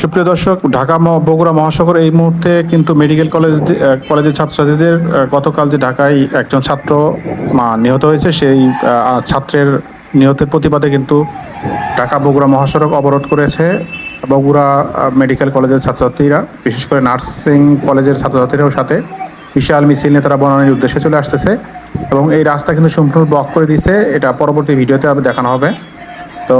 সুপ্রিয় দর্শক, ঢাকা বগুড়া মহাসাগর এই মুহূর্তে কিন্তু মেডিকেল কলেজ কলেজের ছাত্রছাত্রীদের গতকাল যে ঢাকায় একজন ছাত্র নিহত হয়েছে, সেই ছাত্রের নিহতের প্রতিবাদে কিন্তু ঢাকা, বগুড়া মহাসড়ক অবরোধ করেছে। বগুড়া মেডিকেল কলেজের ছাত্রছাত্রীরা, বিশেষ করে নার্সিং কলেজের ছাত্রছাত্রীরাও সাথে বিশাল মিছিল নিয়ে তারা বনানীর উদ্দেশ্যে চলে আসতেছে এবং এই রাস্তা কিন্তু সম্পূর্ণ ব্লক করে দিয়েছে। এটা পরবর্তী ভিডিওতে আবার দেখানো হবে। তো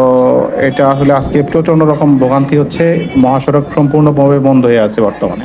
এটা আসলে আজকে প্রচণ্ড রকম ভোগান্তি হচ্ছে। মহাসড়ক সম্পূর্ণভাবে বন্ধ হয়ে আছে বর্তমানে।